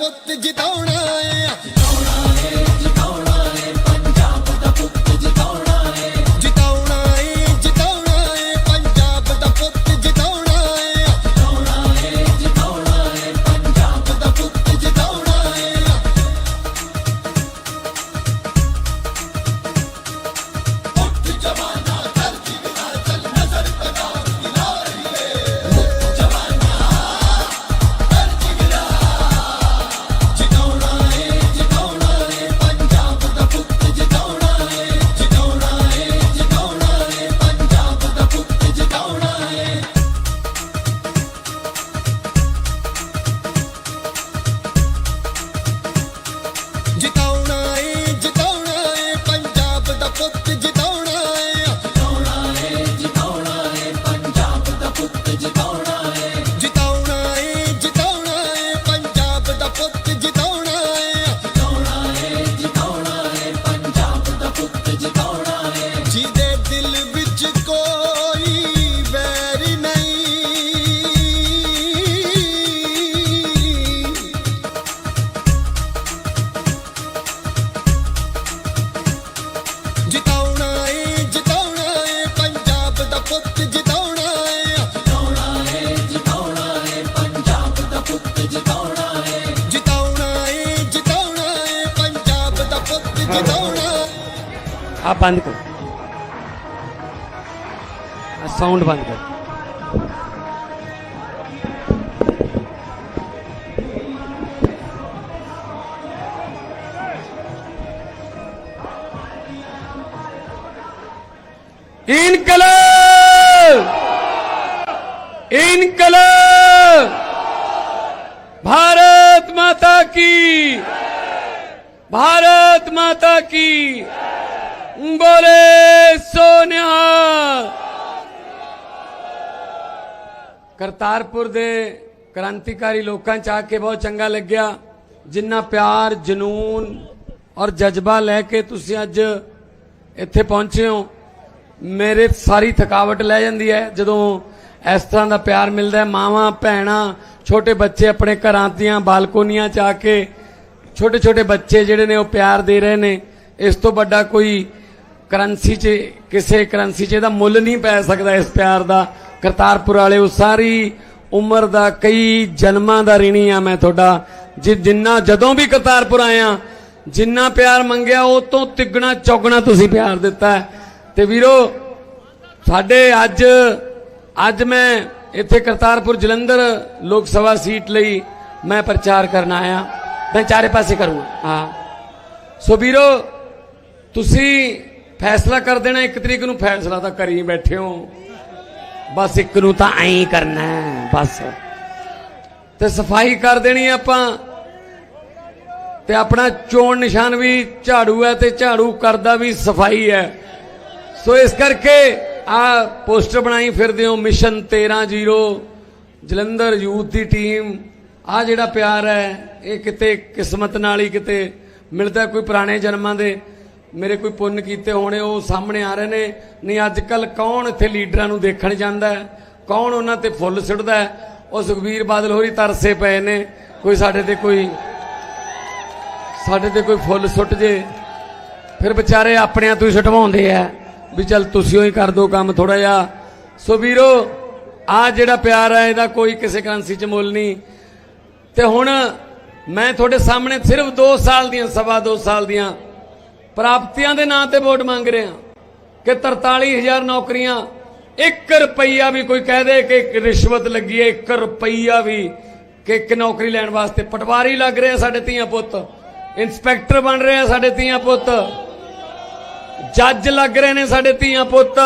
ਪੰਜਾਬ ਦਾ आप बंद करो साउंड बंद करो भारत माता की बोले सोनिया ਕਰਤਾਰਪੁਰ ਦੇ ਕ੍ਰਾਂਤੀਕਾਰੀ ਲੋਕਾਂ ਚ ਆ ਕੇ ਬਹੁਤ ਚੰਗਾ ਲੱਗਿਆ ਜਿੰਨਾ ਪਿਆਰ ਜਨੂਨ ਔਰ ਜਜ਼ਬਾ ਲੈ ਕੇ ਤੁਸੀਂ ਅੱਜ ਇੱਥੇ ਪਹੁੰਚੇ ਹੋ ਮੇਰੇ ਸਾਰੀ ਥਕਾਵਟ ਲੈ ਜਾਂਦੀ ਹੈ ਜਦੋਂ ਇਸ ਤਰ੍ਹਾਂ ਦਾ ਪਿਆਰ ਮਿਲਦਾ ਹੈ ਮਾਵਾਂ ਭੈਣਾਂ ਛੋਟੇ ਬੱਚੇ ਆਪਣੇ ਘਰਾਂ ਦੀਆਂ ਬਾਲਕੋਨੀਆਂ ਚ ਆ ਕੇ ਛੋਟੇ ਛੋਟੇ ਬੱਚੇ ਜਿਹੜੇ ਨੇ, ਉਹ ਪਿਆਰ ਦੇ ਰਹੇ ਨੇ। ਇਸ ਤੋਂ ਵੱਡਾ ਕੋਈ ਕਰੰਸੀ 'ਚ, ਕਿਸੇ ਕਰੰਸੀ 'ਚ ਇਹਦਾ ਮੁੱਲ ਨਹੀਂ ਪੈ ਸਕਦਾ ਇਸ ਪਿਆਰ ਦਾ। ਕਰਤਾਰਪੁਰ ਵਾਲੇ, ਉਹ ਸਾਰੀ ਉਮਰ ਦਾ, ਕਈ ਜਨਮਾਂ ਦਾ ਰਿਣੀ ਆ ਮੈਂ ਤੁਹਾਡਾ। ਜਿ, ਜਿੰਨਾ ਜਦੋਂ ਵੀ ਕਰਤਾਰਪੁਰ ਆਇਆ, ਜਿੰਨਾ ਪਿਆਰ ਮੰਗਿਆ, ਉਹ ਤੋਂ ਤਿੱਗਣਾ ਚੌਗਣਾ ਤੁਸੀਂ ਪਿਆਰ ਦਿੱਤਾ। ਹੈ। ਤੇ ਵੀਰੋ, ਸਾਡੇ ਅੱਜ ਅੱਜ ਮੈਂ ਇੱਥੇ ਕਰਤਾਰਪੁਰ ਜਲੰਧਰ ਲੋਕ ਸਭਾ ਸੀਟ ਲਈ ਮੈਂ ਪ੍ਰਚਾਰ ਕਰਨ ਆਇਆ। ਮੈਂ ਚਾਰੇ ਪਾਸੇ ਕਰੂੰਗਾ। ਹਾਂ। ਸੋ ਵੀਰੋ, ਤੁਸੀਂ ਫੈਸਲਾ ਕਰ ਦੇਣਾ, ਇੱਕ ਤਰੀਕ ਨੂੰ ਫੈਸਲਾ ਤਾਂ ਕਰੀ ਬੈਠੇ ਹੋ। ਬਸ ਇੱਕ ਨੂੰ ਤਾਂ ਐਂ ਕਰਨਾ ਬਸ। ਤੇ ਸਫ਼ਾਈ ਕਰ ਦੇਣੀ ਆਪਾਂ। ਤੇ ਆਪਣਾ ਚੋਣ ਨਿਸ਼ਾਨ ਵੀ ਝਾੜੂ ਹੈ ਤੇ ਝਾੜੂ ਕਰਦਾ ਵੀ ਸਫ਼ਾਈ ਹੈ। ਸੋ ਇਸ ਕਰਕੇ ਆ ਪੋਸਟਰ ਬਣਾਈ ਫਿਰਦੇ ਹੋ, ਮਿਸ਼ਨ 13-0 ਜਲੰਧਰ ਯੂਥ ਦੀ ਟੀਮ। ਆ ਜਿਹੜਾ ਪਿਆਰ ਹੈ, ਇਹ ਕਿਤੇ ਕਿਸਮਤ ਨਾਲ ਹੀ ਕਿਤੇ ਮਿਲਦਾ ਕੋਈ ਪੁਰਾਣੇ ਜਨਮਾਂ ਦੇ। ਮੇਰੇ ਕੋਈ ਪੁੰਨ ਕੀਤੇ ਹੋਣੇ, ਉਹ ਸਾਹਮਣੇ ਆ ਰਹੇ ਨੇ। ਨਹੀਂ ਅੱਜ ਕੱਲ ਕੌਣ ਇੱਥੇ ਲੀਡਰਾਂ ਨੂੰ ਦੇਖਣ ਜਾਂਦਾ ਕੌਣ ਉਹਨਾਂ ਤੇ ਫੁੱਲ ਸੁੱਟਦਾ ਉਹ ਸੁਖਬੀਰ ਬਾਦਲ ਹੋਰੀ ਤਰਸੇ ਪਏ ਨੇ। ਕੋਈ ਸਾਡੇ ਤੇ ਕੋਈ ਸਾਡੇ ਤੇ ਕੋਈ ਫੁੱਲ ਸੁੱਟ ਜੇ। ਫਿਰ ਵਿਚਾਰੇ ਆਪਣਿਆਂ ਤੋਂ ਹੀ ਛਟਵਾਉਂਦੇ ਆ। ਵੀ ਚੱਲ ਤੁਸੀਂ ਹੀ ਕਰ ਦਿਓ ਕੰਮ ਥੋੜਾ ਜਿਹਾ। ਸੋ ਵੀਰੋ, ਆ ਜਿਹੜਾ ਪਿਆਰ ਹੈ, ਇਹਦਾ ਕੋਈ ਕਿਸੇ ਕਰੰਸੀ ਚ ਮੁੱਲ ਨਹੀਂ। ਤੇ ਹੁਣ ਮੈਂ ਤੁਹਾਡੇ ਸਾਹਮਣੇ ਸਿਰਫ 2 ਸਾਲ ਦੀਆਂ, ਸਵਾ 2 ਸਾਲ ਦੀਆਂ ਪ੍ਰਾਪਤੀਆਂ ਦੇ ਨਾਂ ਤੇ ਵੋਟ ਮੰਗ ਰਿਹਾ ਹਾਂ ਕਿ 43000 ਨੌਕਰੀਆਂ 1 ਰੁਪਈਆ ਵੀ ਕੋਈ ਕਹਿ ਦੇ ਕਿ ਰਿਸ਼ਵਤ ਲੱਗੀ ਹੈ 1 ਰੁਪਈਆ ਵੀ ਕਿ ਇੱਕ ਨੌਕਰੀ ਲੈਣ ਵਾਸਤੇ ਪਟਵਾਰੀ ਲੱਗ ਰਿਹਾ ਸਾਡੇ ਧੀਆਂ ਪੁੱਤ, ਇੰਸਪੈਕਟਰ ਬਣ ਰਹੇ ਆ ਸਾਡੇ ਧੀਆਂ ਪੁੱਤ, ਜੱਜ ਲੱਗ ਰਹੇ ਨੇ ਸਾਡੇ ਧੀਆਂ ਪੁੱਤ,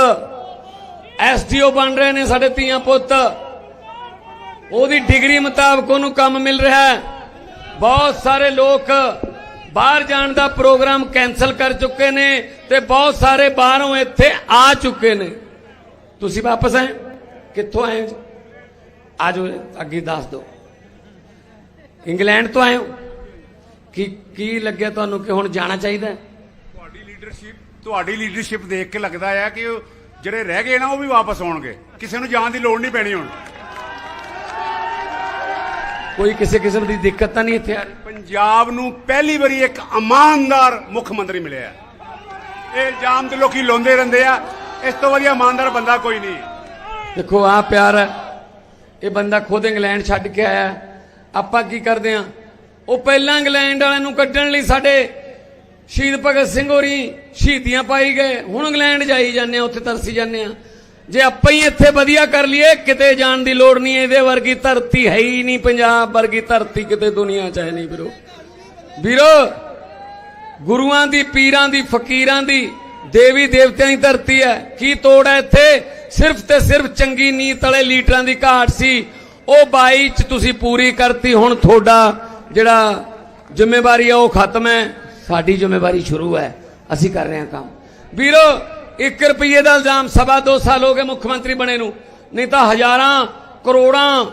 ਐਸਡੀਓ ਬਣ ਰਹੇ ਨੇ ਸਾਡੇ ਧੀਆਂ ਪੁੱਤ। ਉਹਦੀ ਡਿਗਰੀ ਮੁਤਾਬਕ ਉਹਨੂੰ ਕੰਮ ਮਿਲ ਰਿਹਾ ਹੈ। ਬਹੁਤ ਸਾਰੇ ਲੋਕ ਬਾਹਰ ਜਾਣ ਦਾ ਪ੍ਰੋਗਰਾਮ ਕੈਨਸਲ ਕਰ ਚੁੱਕੇ ਨੇ ਤੇ ਬਹੁਤ ਸਾਰੇ ਬਾਹਰੋਂ ਇੱਥੇ ਆ ਚੁੱਕੇ ਨੇ। ਤੁਸੀਂ ਵਾਪਸ ਆਏ? ਕਿੱਥੋਂ ਆਏ ਹੋ ਜੀ? ਆ ਅੱਗੇ ਦੱਸ ਦਿਓ। ਇੰਗਲੈਂਡ ਤੋਂ ਆਏ ਹੋ? ਕੀ ਕੀ ਲੱਗਿਆ ਤੁਹਾਨੂੰ ਕਿ ਹੁਣ ਜਾਣਾ ਚਾਹੀਦਾ ਤੁਹਾਡੀ ਲੀਡਰਸ਼ਿਪ ਤੁਹਾਡੀ ਲੀਡਰਸ਼ਿਪ ਦੇਖ ਕੇ ਲੱਗਦਾ ਹੈ ਕਿ ਜਿਹੜੇ ਰਹਿ ਗਏ ਨਾ, ਉਹ ਵੀ ਵਾਪਸ ਆਉਣਗੇ। ਕਿਸੇ ਨੂੰ ਜਾਣ ਦੀ ਲੋੜ ਨਹੀਂ ਪੈਣੀ ਹੁਣ। ਕੋਈ ਕਿਸੇ ਕਿਸਮ ਦੀ ਦਿੱਕਤ ਤਾਂ ਨਹੀਂ ਇੱਥੇ ਆ ਰਹੀ। ਪੰਜਾਬ ਨੂੰ ਪਹਿਲੀ ਵਾਰੀ ਇੱਕ ਇਮਾਨਦਾਰ ਮੁੱਖ ਮੰਤਰੀ ਮਿਲਿਆ ਹੈ। ਇਹ ਇਲਜ਼ਾਮ ਤੇ ਲੋਕੀ ਲਾਉਂਦੇ ਰਹਿੰਦੇ ਆ। ਇਸ ਤੋਂ ਵਧੀਆ ਇਮਾਨਦਾਰ ਬੰਦਾ ਕੋਈ ਨਹੀਂ। ਦੇਖੋ ਆ ਪਿਆਰ ਹੈ। ਇਹ ਬੰਦਾ ਖੁਦ ਇੰਗਲੈਂਡ ਛੱਡ ਕੇ ਆਇਆ। ਆਪਾਂ ਕੀ ਕਰਦੇ ਆ ਉਹ ਪਹਿਲਾਂ ਇੰਗਲੈਂਡ ਵਾਲਿਆਂ ਨੂੰ ਕੱਢਣ ਲਈ ਸਾਡੇ ਸ਼ਹੀਦ ਭਗਤ ਸਿੰਘ ਹੋਰੀ ਸ਼ਹੀਦੀਆਂ ਪਾਈ ਗਏ। ਹੁਣ ਇੰਗਲੈਂਡ ਜਾਈ ਜਾਂਦੇ ਆ ਉੱਥੇ ਤਰਸੀ ਜਾਂਦੇ ਆ ਜੇ ਆਪਾਂ ਹੀ ਇੱਥੇ ਵਧੀਆ ਕਰ ਲਈਏ, ਕਿਤੇ ਜਾਣ ਦੀ ਲੋੜ ਨਹੀਂ, ਇਹਦੇ ਵਰਗੀ ਧਰਤੀ ਹੈ ਹੀ ਨਹੀਂ ਪੰਜਾਬ ਵਰਗੀ ਧਰਤੀ ਕਿਤੇ ਦੁਨੀਆ 'ਚ ਹੈ ਨਹੀਂ ਵੀਰੋ। ਵੀਰੋ, ਗੁਰੂਆਂ ਦੀ, ਪੀਰਾਂ ਦੀ, ਫਕੀਰਾਂ ਦੀ, ਦੇਵੀ ਦੇਵਤਿਆਂ ਦੀ ਧਰਤੀ ਹੈ। ਕੀ ਤੋੜ ਹੈ ਇੱਥੇ? ਸਿਰਫ ਤੇ ਸਿਰਫ ਚੰਗੀ ਨੀਤ ਵਾਲੇ ਲੀਡਰਾਂ ਦੀ ਘਾਟ ਸੀ। ਉਹ 22 ਚ ਤੁਸੀਂ ਪੂਰੀ ਕਰਤੀ, ਹੁਣ ਤੁਹਾਡਾ ਜਿਹੜਾ ਜ਼ਿੰਮੇਵਾਰੀ ਹੈ ਉਹ ਖਤਮ ਹੈ। ਸਾਡੀ ਜ਼ਿੰਮੇਵਾਰੀ ਸ਼ੁਰੂ ਹੈ। ਅਸੀਂ ਕਰ ਰਹੇ ਹਾਂ ਕੰਮ। ਵੀਰੋ 1 ਰੁਪਏ ਦਾ ਇਲਜ਼ਾਮ ਸਵਾ ਦੋ ਸਾਲ ਹੋ ਗਏ ਮੁੱਖ ਮੰਤਰੀ ਬਣੇ ਨੂੰ। ਨਹੀਂ ਤਾਂ ਹਜ਼ਾਰਾਂ ਕਰੋੜਾਂ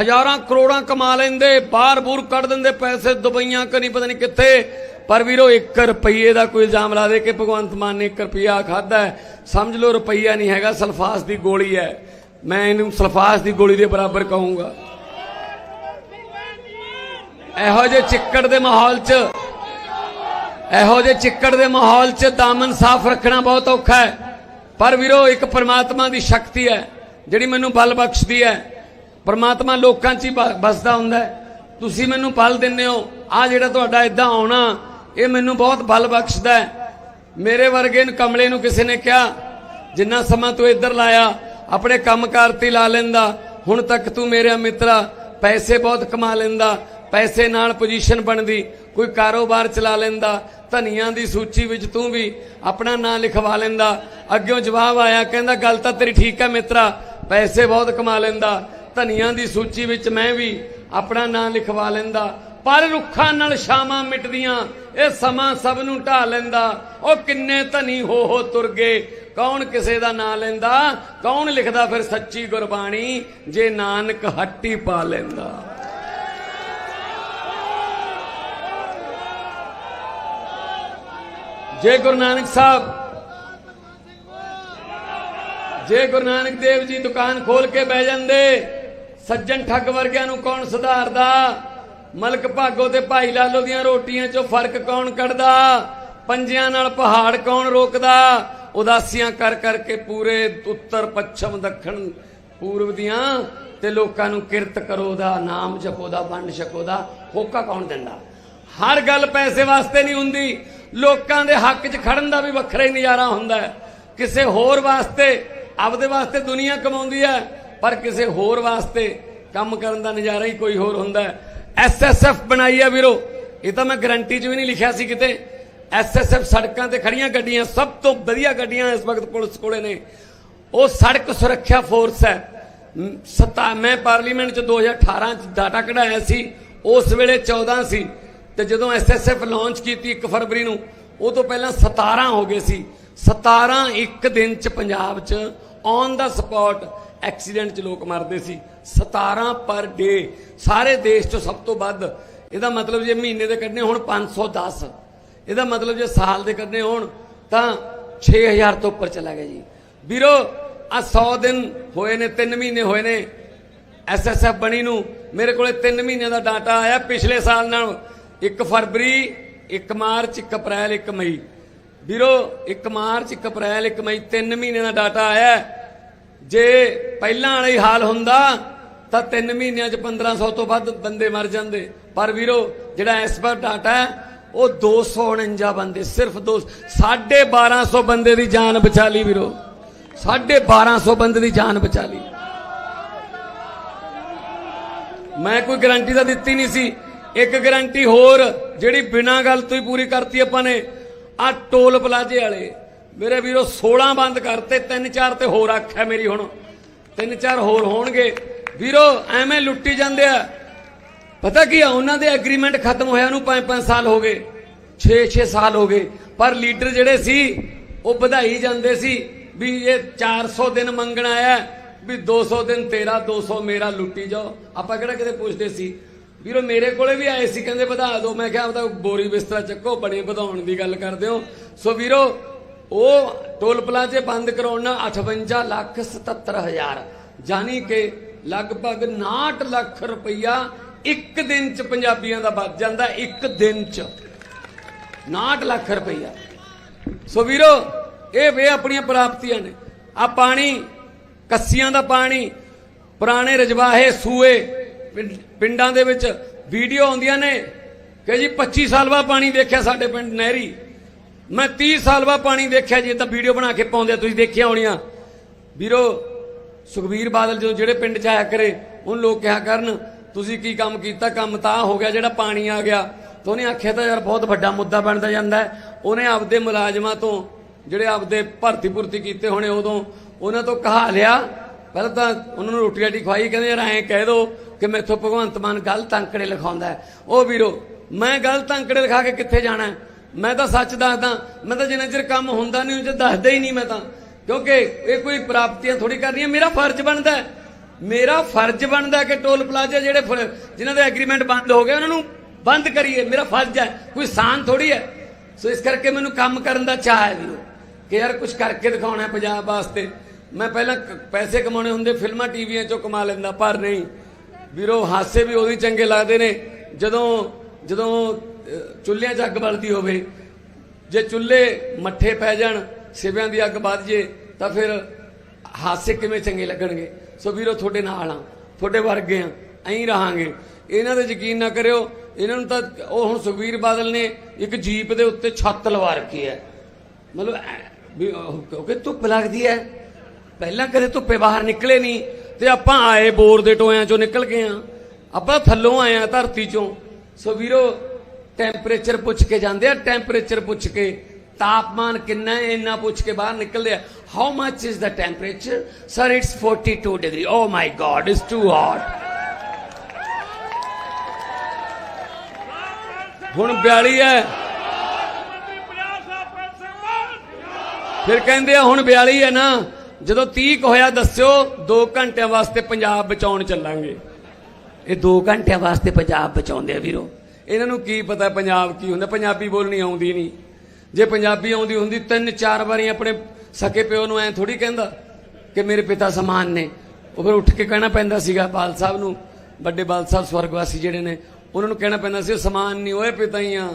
ਹਜ਼ਾਰਾਂ ਕਰੋੜਾਂ ਕਮਾ ਲੈਂਦੇ, ਬਾਹਰ ਬੂਰ ਕੱਢ ਦਿੰਦੇ, ਪੈਸੇ ਦੁਬਈਆਂ ਕਰੀ ਪਤਾ ਨਹੀਂ ਕਿੱਥੇ। ਪਰ ਵੀਰੋ 1 ਰੁਪਏ ਦਾ ਕੋਈ ਇਲਜ਼ਾਮ ਲਾ ਦੇ ਕਿ ਭਗਵੰਤ ਮਾਨ ਨੇ 1 ਰੁਪਿਆ ਖਾਦਾ ਸਮਝ ਲਓ, ਰੁਪਈਆ ਨਹੀਂ ਹੈਗਾ, ਸਲਫਾਸ ਦੀ ਗੋਲੀ ਹੈ। ਮੈਂ ਇਹਨੂੰ ਸਲਫਾਸ ਦੀ ਗੋਲੀ ਦੇ ਬਰਾਬਰ ਕਹੂੰਗਾ। ਇਹੋ ਜਿਹੇ ਚਿੱਕੜ ਦੇ ਮਾਹੌਲ 'ਚ ਇਹੋ ਜਿਹੇ ਚਿੱਕੜ ਦੇ ਮਾਹੌਲ 'ਚ ਦਾਮਨ ਸਾਫ਼ ਰੱਖਣਾ ਬਹੁਤ ਔਖਾ ਹੈ। ਪਰ ਵੀਰੋ, ਇੱਕ ਪ੍ਰਮਾਤਮਾ ਦੀ ਸ਼ਕਤੀ ਹੈ, ਜਿਹੜੀ ਮੈਨੂੰ ਬਲ ਬਖਸ਼ਦੀ ਹੈ। ਪ੍ਰਮਾਤਮਾ ਲੋਕਾਂ 'ਚ ਹੀ ਬਸਦਾ ਹੁੰਦਾ ਤੁਸੀਂ ਮੈਨੂੰ ਬਲ ਦਿੰਦੇ ਹੋ, ਆ ਜਿਹੜਾ ਤੁਹਾਡਾ ਇਦਾਂ ਆਉਣਾ, ਇਹ ਮੈਨੂੰ ਬਹੁਤ ਬਲ ਬਖਸ਼ਦਾ ਹੈ। ਮੇਰੇ ਵਰਗੇ ਨੂੰ ਕਮਲੇ ਨੂੰ ਕਿਸੇ ਨੇ ਕਿਹਾ, ਜਿੰਨਾ ਸਮਾਂ ਤੂੰ ਇੱਧਰ ਲਾਇਆ, ਆਪਣੇ ਕੰਮਕਾਰ ਤੇ ਹੀ ਲਾ ਲੈਂਦਾ, ਹੁਣ ਤੱਕ ਤੂੰ ਮੇਰੇ ਮਿੱਤਰਾ ਪੈਸੇ ਬਹੁਤ ਕਮਾ ਲੈਂਦਾ ਪੈਸੇ ਨਾਲ ਪੋਜੀਸ਼ਨ ਬਣਦੀ, ਕੋਈ ਕਾਰੋਬਾਰ ਚਲਾ ਲੈਂਦਾ, ਧਨੀਆਂ ਦੀ ਸੂਚੀ ਵਿੱਚ ਤੂੰ ਵੀ ਆਪਣਾ ਨਾਂ ਲਿਖਵਾ ਲੈਂਦਾ। ਅੱਗਿਓਂ ਜਵਾਬ ਆਇਆ, ਕਹਿੰਦਾ, ਗੱਲ ਤਾਂ ਤੇਰੀ ਠੀਕ ਹੈ ਮਿੱਤਰਾ, ਪੈਸੇ ਬਹੁਤ ਕਮਾ ਲੈਂਦਾ। ਧਨੀਆਂ ਦੀ ਸੂਚੀ ਵਿੱਚ ਮੈਂ ਵੀ ਆਪਣਾ ਨਾਂ ਲਿਖਵਾ ਲੈਂਦਾ। ਪਰ ਰੁੱਖਾਂ ਨਾਲ ਸ਼ਾਮਾਂ ਮਿਟਦੀਆਂ, ਇਹ ਸਮਾਂ ਸਭ ਨੂੰ ਢਾ ਲੈਂਦਾ। ਉਹ ਕਿੰਨੇ ਧਨੀ ਹੋ ਹੋ ਤੁਰ ਗਏ, ਕੌਣ ਕਿਸੇ ਦਾ ਨਾਂ ਲੈਂਦਾ? ਕੌਣ ਲਿਖਦਾ ਫਿਰ ਸੱਚੀ ਗੁਰਬਾਣੀ? ਜੇ ਨਾਨਕ ਹੱਟੀ ਪਾ ਲੈਂਦਾ। ਜੇ ਗੁਰੂ ਨਾਨਕ ਸਾਹਿਬ। ਜੇ ਗੁਰੂ ਨਾਨਕ ਦੇਵ ਜੀ ਦੁਕਾਨ ਖੋਲ ਕੇ ਬਹਿ ਜਾਂਦੇ। ਸੱਜਣ ਠੱਗ ਵਰਗਿਆਂ ਨੂੰ ਕੌਣ ਸੁਧਾਰਦਾ? ਮਲਕ ਭਾਗੋ ਤੇ ਭਾਈ ਲਾਲੋ ਦੀਆਂ ਰੋਟੀਆਂ 'ਚੋਂ ਫ਼ਰਕ ਕੌਣ ਕੱਢਦਾ? ਪੰਜਿਆਂ ਨਾਲ ਪਹਾੜ ਕੌਣ ਰੋਕਦਾ? ਉਦਾਸੀਆਂ ਕਰ ਕਰਕੇ ਪੂਰੇ ਉੱਤਰ ਪੱਛਮ ਦੱਖਣ ਪੂਰਬ ਦੀਆਂ ਤੇ ਲੋਕਾਂ ਨੂੰ ਕਿਰਤ ਕਰੋ ਦਾ ਨਾਮ ਜਪੋ ਦਾ ਵੰਡ ਛਕੋ ਦਾ ਹੋਕਾ ਕੌਣ ਦਿੰਦਾ? ਹਰ ਗੱਲ ਪੈਸੇ ਵਾਸਤੇ ਨਹੀਂ ਹੁੰਦੀ। ਲੋਕਾਂ ਦੇ ਹੱਕ 'ਚ ਖੜਨ ਦਾ ਵੀ ਵੱਖਰਾ ਹੀ ਨਜ਼ਾਰਾ ਹੁੰਦਾ ਹੈ। ਕਿਸੇ ਹੋਰ ਵਾਸਤੇ ਆਪਦੇ ਵਾਸਤੇ ਦੁਨੀਆ ਕਮਾਉਂਦੀ ਹੈ, ਪਰ ਕਿਸੇ ਹੋਰ ਵਾਸਤੇ ਕੰਮ ਕਰਨ ਦਾ ਨਜ਼ਾਰਾ ਹੀ ਕੋਈ ਹੋਰ ਹੁੰਦਾ ਹੈ। ਐਸਐਸਐਫ ਬਣਾਈ ਹੈ ਵੀਰੋ। ਇਹ ਤਾਂ ਮੈਂ ਗਰੰਟੀ 'ਚ ਵੀ ਨਹੀਂ ਲਿਖਿਆ ਸੀ ਕਿਤੇ। ਐਸਐਸਐਫ ਸੜਕਾਂ ਤੇ ਖੜੀਆਂ ਗੱਡੀਆਂ, ਸਭ ਤੋਂ ਵਧੀਆ ਗੱਡੀਆਂ ਇਸ ਵਕਤ ਪੁਲਿਸ ਕੋਲੇ ਨੇ। ਉਹ ਸੜਕ ਸੁਰੱਖਿਆ ਫੋਰਸ ਹੈ। ਸਤਾ, ਮੈਂ ਪਾਰਲੀਮੈਂਟ ਚ 2018 ਚ ਡਾਟਾ ਕਢਾਇਆ ਸੀ। ਉਸ ਵੇਲੇ 14 ਸੀ। ਤੇ ਜਦੋਂ ਐਸਐਸਐਫ ਲਾਂਚ ਕੀਤੀ 1 ਫਰਵਰੀ ਨੂੰ, ਉਹ ਤੋਂ ਪਹਿਲਾਂ 17 ਹੋ ਗਏ ਸੀ। 17 ਇੱਕ ਦਿਨ ਚ ਪੰਜਾਬ ਚ ਔਨ ਦਾ ਸਪੌਟ ਐਕਸੀਡੈਂਟ ਚ ਲੋਕ ਮਰਦੇ ਸੀ। 17 ਪਰ ਡੇ ਸਾਰੇ ਦੇਸ਼ ਚ ਸਭ ਤੋਂ ਵੱਧ। ਇਹਦਾ ਮਤਲਬ ਜੇ ਮਹੀਨੇ ਦੇ ਕੱਢਨੇ ਹੁਣ 510 ਇਹਦਾ ਮਤਲਬ ਜੇ ਸਾਲ ਦੇ ਕੱਢਨੇ ਹੋਣ, ਤਾਂ 6000 ਤੋਂ ਉੱਪਰ ਚਲਾ ਗਿਆ ਜੀ। ਵੀਰੋ ਆ 100 ਦਿਨ ਹੋਏ ਨੇ 3 ਮਹੀਨੇ ਹੋਏ ਨੇ। ਐਸਐਸਐਫ ਬਣੀ ਨੂੰ। ਮੇਰੇ ਕੋਲੇ 3 ਮਹੀਨਿਆਂ ਦਾ ਡਾਟਾ ਆਇਆ ਪਿਛਲੇ ਸਾਲ ਨਾਲ। 1 ਫਰਵਰੀ 1 ਮਾਰਚ 1 ਅਪ੍ਰੈਲ 1 ਮਈ। ਵੀਰੋ 1 ਮਾਰਚ 1 ਅਪ੍ਰੈਲ 1 ਮਈ 3 ਮਹੀਨਿਆਂ ਦਾ ਡਾਟਾ ਆਇਆ ਜੇ ਪਹਿਲਾਂ ਵਾਲਾ ਹੀ ਹਾਲ ਹੁੰਦਾ, ਤਾਂ 3 ਮਹੀਨਿਆਂ 'ਚ 1500 ਤੋਂ ਵੱਧ ਬੰਦੇ ਮਰ ਜਾਂਦੇ। ਪਰ ਵੀਰੋ, ਜਿਹੜਾ ਇਸ ਵਾਰ ਡਾਟਾ ਹੈ, ਉਹ 249 ਬੰਦੇ, ਸਿਰਫ 2 1250 ਬੰਦੇ ਦੀ ਜਾਨ ਬਚਾ ਲਈ ਵੀਰੋ। 1250 ਬੰਦੇ ਦੀ ਜਾਨ ਬਚਾ ਲਈ। ਮੈਂ ਕੋਈ ਗਾਰੰਟੀ ਤਾਂ ਦਿੱਤੀ ਨਹੀਂ ਸੀ। ਇੱਕ ਗਰੰਟੀ ਹੋਰ, ਜਿਹੜੀ ਬਿਨਾਂ ਗੱਲ ਤੋਂ ਹੀ ਪੂਰੀ ਕਰਤੀ ਆਪਾਂ ਨੇ ਆ ਟੋਲ ਪਲਾਜੇ ਵਾਲੇ। ਮੇਰੇ ਵੀਰੋ 16 ਬੰਦ ਕਰਤੇ, ਤਿੰਨ ਚਾਰ ਤੇ ਹੋਰ ਆਖਿਆ ਮੇਰੀ ਹੁਣ। ਤਿੰਨ ਚਾਰ ਹੋਰ ਹੋਣਗੇ। ਵੀਰੋ, ਐਵੇਂ ਲੁੱਟੀ ਜਾਂਦੇ ਆ। ਪਤਾ ਕੀ ਆ, ਉਹਨਾਂ ਦੇ ਐਗਰੀਮੈਂਟ ਖਤਮ ਹੋਇਆ ਨੂੰ 5-5 ਸਾਲ ਹੋ ਗਏ 6-6 ਸਾਲ ਹੋ ਗਏ। ਪਰ ਲੀਡਰ ਜਿਹੜੇ ਸੀ, ਉਹ ਵਧਾਈ ਜਾਂਦੇ ਸੀ ਵੀ ਇਹ 400 ਦਿਨ ਮੰਗਣ ਆਇਆ, ਵੀ 200 ਦਿਨ ਤੇਰਾ 200 ਮੇਰਾ, ਲੁੱਟੀ ਜਾਓ। ਆਪਾਂ ਕਿਹੜਾ ਕਿਤੇ ਪੁੱਛਦੇ ਸੀ? ਵੀਰੋ, ਮੇਰੇ ਕੋਲੇ ਵੀ ਆਏ ਸੀ, ਕਹਿੰਦੇ ਵਧਾ ਦਿਓ। ਮੈਂ ਕਿਹਾ ਆਪਦਾ ਬੋਰੀ ਬਿਸਤਰਾ ਚੱਕੋ ਬੜੇ ਵਧਾਉਣ ਦੀ ਗੱਲ ਕਰਦੇ ਹੋ। ਸੋ ਵੀਰੋ, ਉਹ ਟੋਲ ਪਲਾਜ਼ੇ ਬੰਦ ਕਰਾਉਣ ਨਾਲ 58 ਲੱਖ 77 ਹਜ਼ਾਰ ਜਾਨੀ ਕਿ ਲਗਭਗ 69 ਲੱਖ ਰੁਪਈਆ ਇੱਕ ਦਿਨ ਚ ਪੰਜਾਬੀਆਂ ਦਾ ਬਚ ਜਾਂਦਾ, ਇੱਕ ਦਿਨ ਚ। 69 ਲੱਖ ਰੁਪਈਆ। ਸੋ ਵੀਰੋ, ਇਹ ਵੇ ਆਪਣੀਆਂ ਪ੍ਰਾਪਤੀਆਂ ਨੇ। ਆ ਪਾਣੀ, ਕੱਸੀਆਂ ਦਾ ਪਾਣੀ, ਪੁਰਾਣੇ ਰਜਵਾਹੇ, ਸੂਏ ਪਿੰਡਾਂ ਦੇ ਵਿੱਚ ਵੀਡੀਓ ਆਉਂਦੀਆਂ ਨੇ ਕਿ ਜੀ 25 ਸਾਲ ਬਾਅਦ ਪਾਣੀ ਦੇਖਿਆ ਸਾਡੇ ਪਿੰਡ ਨਹਿਰੀ। ਮੈਂ 30 ਸਾਲ ਬਾਅਦ ਪਾਣੀ ਦੇਖਿਆ ਜੀ ਤਾਂ ਵੀਡੀਓ ਬਣਾ ਕੇ ਪਾਉਂਦੇ ਤੁਸੀਂ ਦੇਖਿਆ ਹੋਣੀਆਂ। ਵੀਰੋ, ਸੁਖਬੀਰ ਬਾਦਲ ਜਦੋਂ ਜਿਹੜੇ ਪਿੰਡ ਚ ਆਇਆ ਕਰੇ, ਉਹਨ ਲੋਕ ਕਿਹਾ ਕਰਨ, ਤੁਸੀਂ ਕੀ ਕੰਮ ਕੀਤਾ? ਕੰਮ ਤਾਂ ਹੋ ਗਿਆ ਜਿਹੜਾ ਪਾਣੀ ਆ ਗਿਆ। ਤਾਂ ਉਹਨੇ ਆਖਿਆ ਤਾਂ ਯਾਰ ਬਹੁਤ ਵੱਡਾ ਮੁੱਦਾ ਬਣਦਾ ਜਾਂਦਾ ਉਹਨੇ ਆਪਦੇ ਮੁਲਾਜ਼ਮਾਂ ਤੋਂ ਜਿਹੜੇ ਆਪਦੇ ਭਰਤੀ ਭੁਰਤੀ ਕੀਤੇ ਹੋਣੇ ਉਦੋਂ, ਉਹਨਾਂ ਤੋਂ ਕਹਾ ਲਿਆ ਪਹਿਲਾਂ ਤਾਂ ਉਹਨਾਂ ਨੂੰ ਰੋਟੀ ਰਾਟੀ ਖਵਾਈ, ਕਹਿੰਦੇ ਯਾਰ ਐਂ ਕਹਿ ਦੋ ਕਿ ਮੈਥੋਂ ਭਗਵੰਤ ਮਾਨ ਗਲਤ ਅੰਕੜੇ ਲਿਖਾਉਂਦਾ ਉਹ ਵੀਰੋ, ਮੈਂ ਗਲਤ ਅੰਕੜੇ ਲਿਖਾ ਕੇ ਕਿੱਥੇ ਜਾਣਾ ਮੈਂ ਤਾਂ ਸੱਚ ਦੱਸਦਾ, ਮੈਂ ਤਾਂ ਜਿੰਨਾ ਚਿਰ ਕੰਮ ਹੁੰਦਾ ਨਹੀਂ ਉਹ ਦੱਸਦਾ ਹੀ ਨਹੀਂ ਮੈਂ ਤਾਂ। ਕਿਉਂਕਿ ਇਹ ਕੋਈ ਪ੍ਰਾਪਤੀਆਂ ਥੋੜੀ ਕਰਨੀਆਂ ਮੇਰਾ ਫਰਜ਼ ਬਣਦਾ ਮੇਰਾ ਫਰਜ਼ ਬਣਦਾ ਕਿ ਟੋਲ ਪਲਾਜ਼ਾ ਜਿਹੜੇ ਫ- ਜਿਨ੍ਹਾਂ ਦੇ ਐਗਰੀਮੈਂਟ ਬੰਦ ਹੋ ਗਏ, ਉਹਨਾਂ ਨੂੰ ਬੰਦ ਕਰੀਏ। ਮੇਰਾ ਫਰਜ਼ ਹੈ, ਕੋਈ ਸਾਨ ਥੋੜੀ ਹੈ। ਸੋ ਇਸ ਕਰਕੇ ਮੈਨੂੰ ਕੰਮ ਕਰਨ ਦਾ ਚਾਹ ਹੈ ਵੀਰੋ, ਕਿ ਯਾਰ ਕੁਝ ਕਰਕੇ ਦਿਖਾਉਣਾ ਪੰਜਾਬ ਵਾਸਤੇ। ਮੈਂ ਪਹਿਲਾਂ ਕ- ਪੈਸੇ ਕਮਾਉਣੇ ਹੁੰਦੇ, ਫਿਲਮਾਂ ਟੀਵੀਆਂ ਚੋਂ ਕਮਾ ਲੈਂਦਾ, ਪਰ ਨਹੀਂ। ਵੀਰੋ, ਹਾਸੇ ਵੀ ਉਹਦੀ ਚੰਗੇ ਲੱਗਦੇ ਨੇ। ਜਦੋਂ ਜਦੋਂ ਚੁੱਲ੍ਹਿਆਂ 'ਚ ਅੱਗ ਬਲਦੀ ਹੋਵੇ, ਜੇ ਚੁੱਲ੍ਹੇ ਮੱਠੇ ਪੈ ਜਾਣ, ਸਿਵਿਆਂ ਦੀ ਅੱਗ ਵੱਧ ਜੇ, ਤਾਂ ਫਿਰ ਹਾਸੇ ਕਿਵੇਂ ਚੰਗੇ ਲੱਗਣਗੇ? ਸੋ ਵੀਰੋ, ਤੁਹਾਡੇ ਨਾਲ ਆ। ਤੁਹਾਡੇ ਵਰਗੇ ਆ। ਐਂ ਰਹਾਂਗੇ। ਇਹਨਾਂ ਦੇ ਯਕੀਨ ਨਾ ਕਰਿਓ, ਇਹਨਾਂ ਨੂੰ ਤਾਂ ਉਹ ਹੁਣ ਸੁਖਬੀਰ ਬਾਦਲ ਨੇ ਇੱਕ ਜੀਪ ਦੇ ਉੱਤੇ ਛੱਤ ਲਵਾ ਰੱਖੀ ਹੈ। ਮਤਲਬ, ਐ- ਕਿਉਂਕਿ ਧੁੱਪ ਲੱਗਦੀ ਹੈ? ਪਹਿਲਾਂ ਕਦੇ ਧੁੱਪੇ ਬਾਹਰ ਨਿਕਲੇ ਨਹੀਂ, ਤੇ ਆਪਾਂ ਆਏ ਬੋਰ ਦੇ ਟੋਇਆਂ ਚੋਂ ਨਿਕਲ ਗਏ ਆ ਆਪਾਂ ਥੱਲੋਂ ਆਏ ਆ ਧਰਤੀ ਚੋਂ। ਸੋ ਵੀਰੋ ਟੈਂਪਰੇਚਰ ਪੁੱਛ ਕੇ ਜਾਂਦੇ ਆ ਟੈਂਪਰੇਚਰ ਪੁੱਛ ਕੇ। ਤਾਪਮਾਨ ਕਿੰਨਾ ਹੈ, ਇੰਨਾ ਪੁੱਛ ਕੇ ਬਾਹਰ ਨਿਕਲਦੇ ਆ। How much is the temperature sir it's 42 degree oh my God it's too hot ਹੁਣ 42 ਹੈ। ਫਿਰ ਕਹਿੰਦੇ ਆ, ਹੁਣ 42 ਹੈ ਨਾ। ਜਦੋਂ 30 ਕੁ ਹੋਇਆ ਦੱਸਿਓ 2 ਘੰਟਿਆਂ ਵਾਸਤੇ ਪੰਜਾਬ ਬਚਾਉਣ ਚੱਲਾਂਗੇ। ਇਹ 2 ਘੰਟਿਆਂ ਵਾਸਤੇ ਪੰਜਾਬ ਬਚਾਉਂਦੇ ਆ ਵੀਰੋ। ਇਹਨਾਂ ਨੂੰ ਕੀ ਪਤਾ ਪੰਜਾਬ ਕੀ ਹੁੰਦਾ, ਪੰਜਾਬੀ ਬੋਲਣੀ ਆਉਂਦੀ ਨਹੀਂ। ਜੇ ਪੰਜਾਬੀ ਆਉਂਦੀ ਹੁੰਦੀ, ਤਿੰਨ ਚਾਰ ਵਾਰੀ ਆਪਣੇ ਸਕੇ ਪਿਓ ਨੂੰ ਐ ਥੋੜੀ ਕਹਿੰਦਾ ਕਿ ਮੇਰੇ ਪਿਤਾ ਸਮਾਨ ਨੇ। ਉਹ ਫਿਰ ਉੱਠ ਕੇ ਕਹਿਣਾ ਪੈਂਦਾ ਸੀਗਾ ਬਾਲ ਸਾਹਿਬ ਨੂੰ, ਵੱਡੇ ਬਾਲ ਸਾਹਿਬ ਸਵਰਗਵਾਸੀ ਜਿਹੜੇ ਨੇ, ਉਹਨਾਂ ਨੂੰ ਕਹਿਣਾ ਪੈਂਦਾ ਸੀ, ਉਹ ਸਮਾਨ ਨਹੀਂ, ਓਏ ਪਿਤਾ ਹੀ ਆ।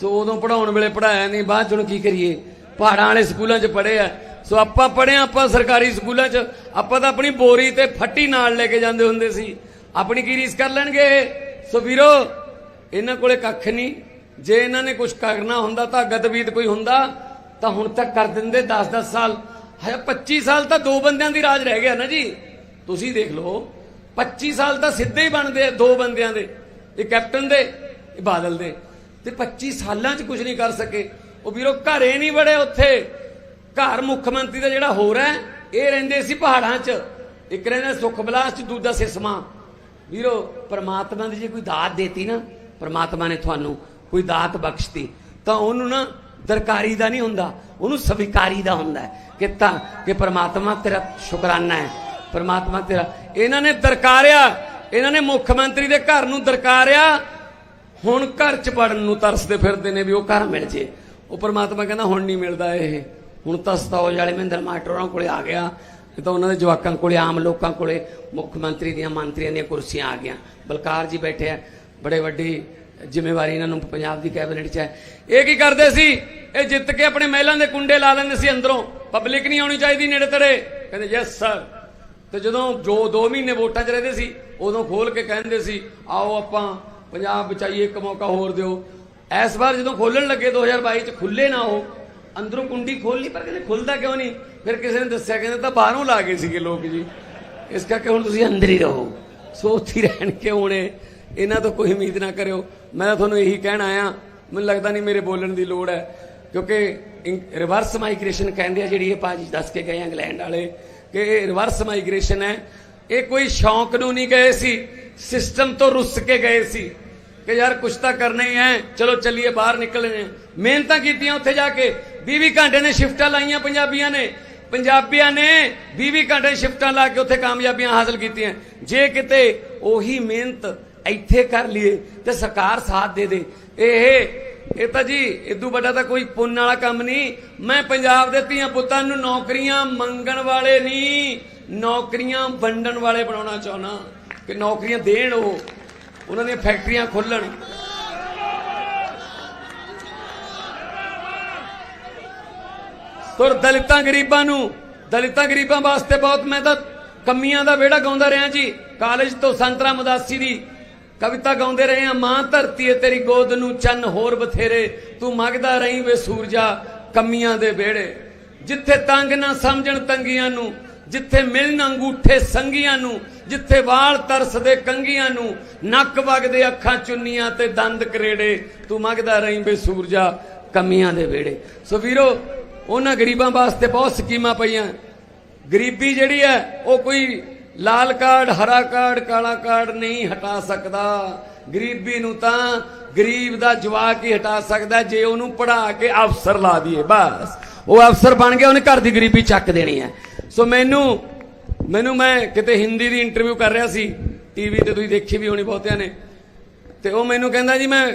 ਸੋ ਉਦੋਂ ਪੜਾਉਣ ਵੇਲੇ ਪੜਾਇਆ ਨਹੀਂ, ਬਾਅਦ ਚ ਹੁਣ ਕੀ ਕਰੀਏ? ਪਹਾੜਾਂ ਵਾਲੇ ਸਕੂਲਾਂ 'ਚ ਪੜ੍ਹੇ ਆ। ਸੋ ਆਪਾਂ ਪੜਿਆ ਆਪਾਂ ਸਰਕਾਰੀ ਸਕੂਲਾਂ 'ਚ, ਆਪਾਂ ਤਾਂ ਆਪਣੀ ਬੋਰੀ ਤੇ ਫੱਟੀ ਨਾਲ ਲੈ ਕੇ ਜਾਂਦੇ ਹੁੰਦੇ ਸੀ। ਆਪਣੀ ਕੀ ਰੀਸ ਕਰ ਲੈਣਗੇ? ਸੋ ਵੀਰੋ, ਇਹਨਾਂ ਕੋਲੇ ਕੱਖ ਨਹੀਂ। ਜੇ ਇਹਨਾਂ ਨੇ ਕੁਝ ਕਰਨਾ ਹੁੰਦਾ, ਤਾਂ ਗਤਵੀਤ ਕੋਈ ਹੁੰਦਾ, ਤਾਂ ਹੁਣ ਤੱਕ ਕਰ ਦਿੰਦੇ 10-10 ਸਾਲ। ਹੈ 25 ਸਾਲ ਤਾਂ ਦੋ ਬੰਦਿਆਂ ਦੀ ਰਾਜ ਰਹਿ ਗਿਆ ਨਾ ਜੀ। ਤੁਸੀਂ ਦੇਖ ਲਓ 25 ਸਾਲ ਤਾਂ ਸਿੱਧੇ ਹੀ ਬਣਦੇ ਆ ਦੋ ਬੰਦਿਆਂ ਦੇ। ਇਹ ਕੈਪਟਨ ਦੇ, ਇਹ ਬਾਦਲ ਦੇ। ਤੇ 25 ਸਾਲਾਂ 'ਚ ਕੁਝ ਨਹੀਂ ਕਰ ਸਕੇ। ਉਹ ਵੀਰੋ, ਘਰੇ ਨਹੀਂ ਬੜੇ ਉੱਥੇ। ਘਰ ਮੁੱਖ ਮੰਤਰੀ ਦਾ ਜਿਹੜਾ ਹੋਰ ਹੈ, ਇਹ ਰਹਿੰਦੇ ਸੀ ਪਹਾੜਾਂ 'ਚ। ਇੱਕ ਰਹਿੰਦਾ ਸੁਖ ਬਲਾਸ 'ਚ, ਦੂਜਾ ਸਿਸਮਾ। ਵੀਰੋ, ਪ੍ਰਮਾਤਮਾ ਦੀ ਜੇ ਕੋਈ ਦਾਤ ਦੇਤੀ ਨਾ, ਪ੍ਰਮਾਤਮਾ ਨੇ ਤੁਹਾਨੂੰ ਕੋਈ ਦਾਤ ਬਖਸ਼ਤੀ, ਤਾਂ ਉਹਨੂੰ ਨਾ ਦਰਕਾਰੀ ਦਾ ਨਹੀਂ ਹੁੰਦਾ, ਉਹਨੂੰ ਸਵੀਕਾਰੀ ਦਾ ਹੁੰਦਾ ਹੈ ਕਿ ਤਾਂ ਕਿ ਪ੍ਰਮਾਤਮਾ ਤੇਰਾ ਸ਼ੁਕਰਾਨਾ ਹੈ। ਪ੍ਰਮਾਤਮਾ ਤੇਰਾ, ਇਹਨਾਂ ਨੇ ਦਰਕਾਰਿਆ, ਇਹਨਾਂ ਨੇ ਮੁੱਖ ਮੰਤਰੀ ਦੇ ਘਰ ਨੂੰ ਦਰਕਾਰਿਆ। ਹੁਣ ਘਰ ਚ ਪੜਨ ਨੂੰ ਤਰਸਦੇ ਫਿਰਦੇ ਨੇ ਵੀ ਉਹ ਘਰ ਮਿਲ ਜੇ। ਉਹ ਪ੍ਰਮਾਤਮਾ ਕਹਿੰਦਾ, ਹੁਣ ਨਹੀਂ ਮਿਲਦਾ ਇਹ। ਹੁਣ ਤਾਂ ਸਤੌਜ ਵਾਲੇ ਮਹਿੰਦਰ ਮਾਸਟਰ ਉਹਨਾਂ ਕੋਲੇ ਆ ਗਿਆ। ਇਹ ਤਾਂ ਉਹਨਾਂ ਦੇ ਜਵਾਕਾਂ ਕੋਲੇ, ਆਮ ਲੋਕਾਂ ਕੋਲੇ ਮੁੱਖ ਮੰਤਰੀ ਦੀਆਂ, ਮੰਤਰੀਆਂ ਦੀਆਂ ਕੁਰਸੀਆਂ ਆ ਗਈਆਂ। ਬਲਕਾਰ ਜੀ ਬੈਠੇ ਆ, ਬੜੇ ਵੱਡੀ ਜ਼ਿੰਮੇਵਾਰੀ ਇਹਨਾਂ ਨੂੰ ਪੰਜਾਬ ਦੀ ਕੈਬਨਿਟ 'ਚ ਹੈ। ਇਹ ਕੀ ਕਰਦੇ ਸੀ? ਇਹ ਜਿੱਤ ਕੇ ਆਪਣੇ ਮਹਿਲਾਂ ਦੇ ਕੁੰਡੇ ਲਾ ਲੈਂਦੇ ਸੀ ਅੰਦਰੋਂ। ਪਬਲਿਕ ਨਹੀਂ ਆਉਣੀ ਚਾਹੀਦੀ ਨੇੜੇ ਤੇੜੇ ਕਹਿੰਦੇ ਯੈਸ ਸਰ ਤੇ ਜਦੋਂ ਜੋ 2 ਮਹੀਨੇ ਵੋਟਾਂ 'ਚ ਰਹਿੰਦੇ ਸੀ, ਉਦੋਂ ਖੋਲ ਕੇ ਕਹਿੰਦੇ ਸੀ, ਆਓ ਆਪਾਂ ਪੰਜਾਬ ਬਚਾਈਏ, ਇੱਕ ਮੌਕਾ ਹੋਰ ਦਿਓ। ਇਸ ਵਾਰ ਜਦੋਂ ਖੋਲਣ ਲੱਗੇ 2022 'ਚ ਖੁੱਲੇ ਨਾ ਉਹ ਅੰਦਰੋਂ ਕੁੰਡੀ ਖੋਲੀ ਪਰ ਕਹਿੰਦੇ ਖੁੱਲਦਾ ਕਿਉਂ ਨਹੀਂ? ਫਿਰ ਕਿਸੇ ਨੇ ਦੱਸਿਆ, ਕਹਿੰਦੇ ਤਾਂ ਬਾਹਰੋਂ ਲਾ ਗਏ ਸੀਗੇ ਲੋਕ ਜੀ। ਇਸ ਕਰਕੇ ਹੁਣ ਤੁਸੀਂ ਅੰਦਰ ਹੀ ਰਹੋ। ਸੋ ਉੱਥੇ ਰਹਿਣ ਕੇ ਹੁਣੇ। ਇਹਨਾਂ ਤੋਂ ਕੋਈ ਉਮੀਦ ਨਾ ਕਰਿਓ। ਮੈਂ ਤੁਹਾਨੂੰ ਇਹੀ ਕਹਿਣ ਆਇਆ, ਮੈਨੂੰ ਲੱਗਦਾ ਨਹੀਂ ਮੇਰੇ ਬੋਲਣ ਦੀ ਲੋੜ ਹੈ। ਕਿਉਂਕਿ ਰਿਵਰਸ ਮਾਈਗ੍ਰੇਸ਼ਨ ਕਹਿੰਦੇ ਆ ਜਿਹੜੀ ਇਹ ਭਾਜੀ ਦੱਸ ਕੇ ਗਏ ਇੰਗਲੈਂਡ ਵਾਲੇ, ਕਿ ਇਹ ਰਿਵਰਸ ਮਾਈਗ੍ਰੇਸ਼ਨ ਹੈ। ਇਹ ਕੋਈ ਸ਼ੌਂਕ ਨੂੰ ਨਹੀਂ ਗਏ ਸੀ। ਸਿਸਟਮ ਤੋਂ ਰੁੱਸ ਕੇ ਗਏ ਸੀ। ਕਿ ਯਾਰ ਕੁਛ ਤਾਂ ਕਰਨਾ ਹੀ ਹੈ। ਚਲੋ ਚੱਲੀਏ, ਬਾਹਰ ਨਿਕਲਨੇ ਨੇ ਮਿਹਨਤਾਂ ਕੀਤੀਆਂ ਉੱਥੇ ਜਾ ਕੇ। 20 ਘੰਟੇ ਨੇ ਸ਼ਿਫਟਾਂ ਲਾਈਆਂ ਪੰਜਾਬੀਆਂ ਨੇ। ਪੰਜਾਬੀਆਂ ਨੇ 20 ਘੰਟੇ ਸ਼ਿਫਟਾਂ ਲਾ ਕੇ ਉੱਥੇ ਕਾਮਯਾਬੀਆਂ ਹਾਸਲ ਕੀਤੀਆਂ। ਜੇ ਕਿਤੇ ਉਹੀ ਮਿਹਨਤ ਇੱਥੇ ਕਰ ਲਈਏ ਤੇ ਸਰਕਾਰ ਸਾਥ ਦੇ ਦੇ। ਇਹ ਇਹ ਤਾਂ ਜੀ ਇਦੋਂ ਵੱਡਾ ਤਾਂ ਕੋਈ ਪੁੰਨ ਵਾਲਾ ਕੰਮ ਨਹੀਂ। ਮੈਂ ਪੰਜਾਬ ਦੇ ਧੀਆਂ ਪੁੱਤਾਂ ਨੂੰ ਨੌਕਰੀਆਂ ਮੰਗਣ ਵਾਲੇ ਨਹੀਂ, ਨੌਕਰੀਆਂ ਵੰਡਣ ਵਾਲੇ ਬਣਾਉਣਾ ਚਾਹੁੰਦਾ। ਕਿ ਨੌਕਰੀਆਂ ਦੇਣ ਉਹ। ਉਹਨਾਂ ਦੀਆਂ ਫੈਕਟਰੀਆਂ ਖੋਲਣ ਤੁਰ ਦਲਿਤਾਂ ਗਰੀਬਾਂ ਨੂੰ। ਦਲਿਤਾਂ ਗਰੀਬਾਂ ਵਾਸਤੇ ਬਹੁਤ ਮੈਂ ਤਾਂ ਕਮੀਆਂ ਦਾ ਵਿਹੜਾ ਗਾਉਂਦਾ ਰਿਹਾ ਜੀ। ਕਾਲਜ ਤੋਂ ਸੰਤਰਾ ਮਦਾਸੀ ਦੀ ਕਵਿਤਾ ਗਾਉਂਦੇ ਰਹੇ ਆ ਮਾਂ ਧਰਤੀ ਏ ਤੇਰੀ ਗੋਦ ਨੂੰ ਚੰਨ, ਹੋਰ ਬਥੇਰੇ। ਤੂੰ ਮੰਗਦਾ ਰਹੀਂ ਵੇ ਸੂਰਜਾ ਕਮੀਆਂ ਦੇ ਵਿਹੜੇ। ਜਿੱਥੇ ਤੰਗ ਨਾ ਸਮਝਣ ਤੰਗੀਆਂ ਨੂੰ, ਜਿੱਥੇ ਮਿਲਣ ਅੰਗੂਠੇ ਸੰਗੀਆਂ ਨੂੰ, ਜਿੱਥੇ ਵਾਲ ਤਰਸਦੇ ਕੰਗੀਆਂ ਨੂੰ, ਨੱਕ ਵਗਦੇ ਅੱਖਾਂ ਚੁੰਨੀਆਂ ਤੇ ਦੰਦ ਕਰੇੜੇ। ਤੂੰ ਮੰਗਦਾ ਰਹੀ ਵੇ ਸੂਰਜਾ ਕਮੀਆਂ ਦੇ ਵਿਹੜੇ। ਸੋ ਵੀਰੋ ਉਹਨਾਂ ਗਰੀਬਾਂ ਵਾਸਤੇ ਬਹੁਤ ਸਕੀਮਾਂ ਪਈਆਂ। ਗਰੀਬੀ ਜਿਹੜੀ ਹੈ, ਉਹ ਕੋਈ ਲਾਲ ਕਾਰਡ, ਹਰਾ ਕਾਰਡ, ਕਾਲਾ ਕਾਰਡ ਨਹੀਂ ਹਟਾ ਸਕਦਾ। ਗਰੀਬੀ ਨੂੰ ਤਾਂ ਗਰੀਬ ਦਾ ਜਵਾਕ ਹੀ ਹਟਾ ਸਕਦਾ, ਜੇ ਉਹਨੂੰ ਪੜਾ ਕੇ ਅਫਸਰ ਲਾ ਦਈਏ, ਬਸ। ਉਹ ਅਫਸਰ ਬਣ ਗਿਆ, ਉਹਨੇ ਘਰ ਦੀ ਗਰੀਬੀ ਚੱਕ ਦੇਣੀ ਹੈ। ਸੋ ਮੈਨੂੰ ਮੈਨੂੰ ਮੈਂ ਕਿਤੇ ਹਿੰਦੀ ਦੀ ਇੰਟਰਵਿਊ ਕਰ ਰਿਹਾ ਸੀ ਟੀਵੀ ਤੇ ਤੁਸੀਂ ਦੇਖੀ ਵੀ ਹੋਣੀ ਬਹੁਤਿਆਂ ਨੇ। ਤੇ ਉਹ ਮੈਨੂੰ ਕਹਿੰਦਾ ਜੀ, ਮੈਂ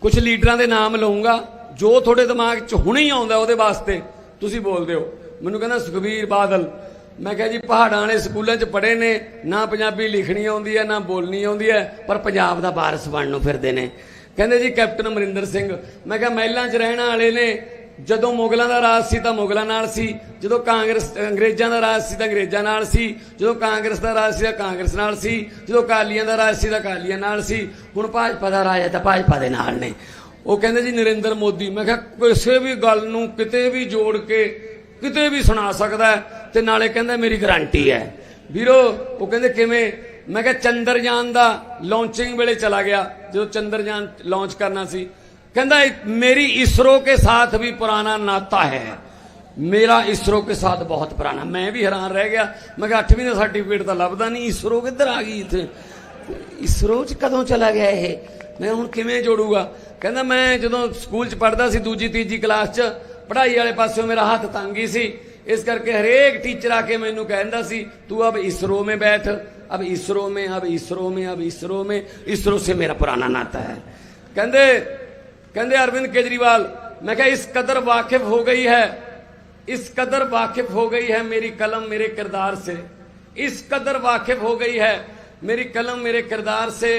ਕੁਝ ਲੀਡਰਾਂ ਦੇ ਨਾਮ ਲਵਾਂਗਾ ਜੋ ਤੁਹਾਡੇ ਦਿਮਾਗ 'ਚ ਹੁਣੇ ਹੀ ਆਉਂਦਾ ਉਹਦੇ ਵਾਸਤੇ, ਤੁਸੀਂ ਬੋਲਦੇ ਹੋ। ਮੈਨੂੰ ਕਹਿੰਦਾ, ਸੁਖਬੀਰ ਬਾਦਲ, ਮੈਂ ਕਿਹਾ ਜੀ, ਪਹਾੜਾਂ ਵਾਲੇ ਸਕੂਲਾਂ 'ਚ ਪੜ੍ਹੇ ਨੇ, ਨਾ ਪੰਜਾਬੀ ਲਿਖਣੀ ਆਉਂਦੀ ਹੈ, ਨਾ ਬੋਲਣੀ ਆਉਂਦੀ ਹੈ, ਪਰ ਪੰਜਾਬ ਦਾ ਵਾਰਸ ਬਣਨ ਨੂੰ ਫਿਰਦੇ ਨੇ। ਕਹਿੰਦੇ ਜੀ, ਕੈਪਟਨ ਅਮਰਿੰਦਰ ਸਿੰਘ, ਮੈਂ ਕਿਹਾ, ਮਹਿਲਾਂ 'ਚ ਰਹਿਣ ਵਾਲੇ ਨੇ, ਜਦੋਂ ਮੁਗਲਾਂ ਦਾ ਰਾਜ ਸੀ ਤਾਂ ਮੁਗਲਾਂ ਨਾਲ ਸੀ, ਜਦੋਂ ਕਾਂਗਰਸ, ਅੰਗਰੇਜ਼ਾਂ ਦਾ ਰਾਜ ਸੀ ਤਾਂ ਅੰਗਰੇਜ਼ਾਂ ਨਾਲ ਸੀ, ਜਦੋਂ ਕਾਂਗਰਸ ਦਾ ਰਾਜ ਸੀ ਤਾਂ ਕਾਂਗਰਸ ਨਾਲ ਸੀ, ਜਦੋਂ ਕਾਲੀਆਂ ਦਾ ਰਾਜ ਸੀ ਤਾਂ ਕਾਲੀਆਂ ਨਾਲ ਸੀ, ਹੁਣ ਭਾਜਪਾ ਦਾ ਰਾਜ ਹੈ ਤਾਂ ਭਾਜਪਾ ਦੇ ਨਾਲ ਨੇ। ਉਹ ਕਹਿੰਦੇ ਜੀ ਨਰਿੰਦਰ ਮੋਦੀ। ਮੈਂ ਕਿਹਾ, ਕਿਸੇ ਵੀ ਗੱਲ ਨੂੰ ਕਿਤੇ ਵੀ ਜੋੜ ਕੇ ਕਿਤੇ ਵੀ ਸੁਣਾ ਸਕਦਾ ਤੇ ਨਾਲੇ ਕਹਿੰਦਾ ਮੇਰੀ ਗਾਰੰਟੀ ਹੈ। ਵੀਰੋ, ਉਹ ਕਹਿੰਦੇ ਕਿਵੇਂ? ਮੈਂ ਕਿਹਾ, ਚੰਦਰਯਾਨ ਦਾ ਲਾਂਚਿੰਗ ਵੇਲੇ ਚਲਾ ਗਿਆ, ਜਦੋਂ ਚੰਦਰਯਾਨ ਲਾਂਚ ਕਰਨਾ ਸੀ। ਕਹਿੰਦਾ, ਮੇਰੀ ਇਸਰੋ ਕੇ ਸਾਥ ਵੀ ਪੁਰਾਣਾ ਨਾਤਾ ਹੈ। ਮੇਰਾ ਇਸਰੋ ਕੇ ਸਾਥ ਬਹੁਤ ਪੁਰਾਣਾ। ਮੈਂ ਵੀ ਹੈਰਾਨ ਰਹਿ ਗਿਆ। ਮੈਂ ਕਿਹਾ 8ਵੀਂ ਦਾ ਸਰਟੀਫਿਕੇਟ ਤਾਂ ਲੱਭਦਾ ਨਹੀਂ। ਇਸਰੋ ਕਿੱਧਰ ਆ ਗਈ ਇੱਥੇ? ਇਸਰੋ ਚ ਕਦੋਂ ਚਲਾ ਗਿਆ ਇਹ? ਮੈਂ ਹੁਣ ਕਿਵੇਂ ਜੋੜੂਗਾ? ਕਹਿੰਦਾ, ਮੈਂ ਜਦੋਂ ਸਕੂਲ 'ਚ ਪੜਦਾ ਸੀ, ਦੂਜੀ, ਤੀਜੀ ਕਲਾਸ 'ਚ, ਪੜ੍ਹਾਈ ਵਾਲੇ ਪਾਸਿਓਂ ਮੇਰਾ ਹੱਥ ਤੰਗੀ ਸੀ। ਇਸ ਕਰਕੇ ਹਰੇਕ ਟੀਚਰ ਆ ਕੇ ਮੈਨੂੰ ਕਹਿੰਦਾ ਸੀ, ਤੂੰ ਅਬ ਇਸਰੋ ਮੇ ਬੈਠ, ਅਬ ਇਸਰੋ ਮੇ, ਅਬ ਇਸਰੋ ਮੇ, ਅਬ ਇਸਰੋ ਮੇ, ਇਸਰੋ ਸੇ ਮੇਰਾ ਪੁਰਾਣਾ ਨਾਤਾ ਹੈ। ਕਹਿੰਦੇ ਕਹਿੰਦੇ ਅਰਵਿੰਦ ਕੇਜਰੀਵਾਲ, ਮੈਂ ਕਿਹਾ, ਇਸ ਕਦਰ ਵਾਕਿਫ ਹੋ ਗਈ ਹੈ, ਇਸ ਕਦਰ ਵਾਕਿਫ ਹੋ ਗਈ ਹੈ ਮੇਰੀ ਕਲਮ ਮੇਰੇ ਕਿਰਦਾਰ ਸੇ, ਇਸ ਕਦਰ ਵਾਕਿਫ ਹੋ ਗਈ ਹੈ ਮੇਰੀ ਕਲਮ ਮੇਰੇ ਕਿਰਦਾਰ ਸੇ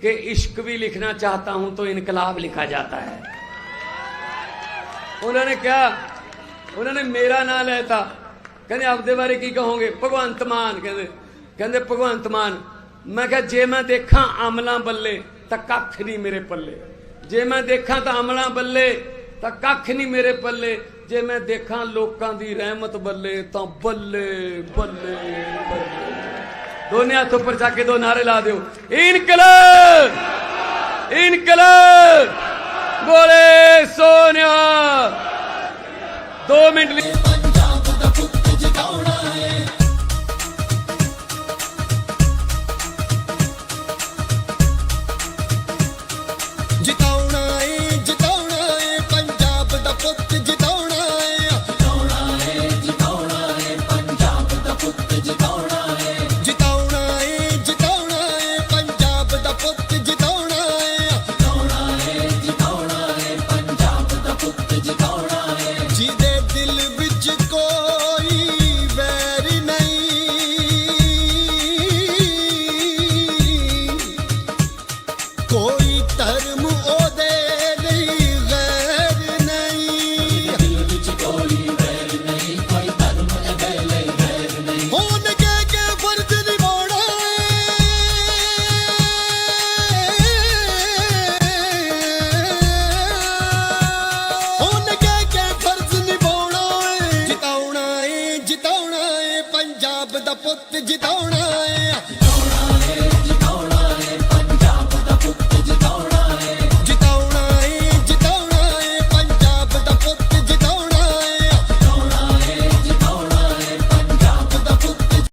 कि इश्क भी लिखना चाहता हूं तो इनकलाब लिखा जाता है उन्होंने क्या उन्होंने मेरा ਨਾਂ ਲੈਤਾ ਕਹਿੰਦੇ ਆਪਦੇ ਬਾਰੇ ਕੀ ਕਹੋਗੇ ਭਗਵੰਤ ਮਾਨ ਕਹਿੰਦੇ ਕਹਿੰਦੇ ਭਗਵੰਤ ਮਾਨ ਮੈਂ ਕਿਹਾ ਜੇ ਮੈਂ ਦੇਖਾਂ ਅਮਲਾਂ ਬੱਲੇ ਤਾਂ ਕੱਖ ਨਹੀਂ ਮੇਰੇ ਪੱਲੇ ਜੇ ਮੈਂ ਦੇਖਾਂ ਤਾਂ ਅਮਲਾਂ ਬੱਲੇ ਤਾਂ ਕੱਖ ਨਹੀਂ ਮੇਰੇ ਪੱਲੇ ਜੇ ਮੈਂ ਦੇਖਾਂ ਲੋਕਾਂ ਦੀ ਰਹਿਮਤ ਬੱਲੇ ਤਾਂ ਬੱਲੇ ਬੱਲੇ ਬੱਲੇ ਦੋਨੇ ਹੱਥ ਉੱਪਰ ਚੱਕ ਕੇ ਦੋ ਨਾਰੇ ਲਾ ਦਿਓ। ਇਨਕਲਾਬ! ਇਨਕਲਾਬ! ਬੋਲੇ ਸੋਨਿਆ 2 ਮਿੰਟ ਲਈ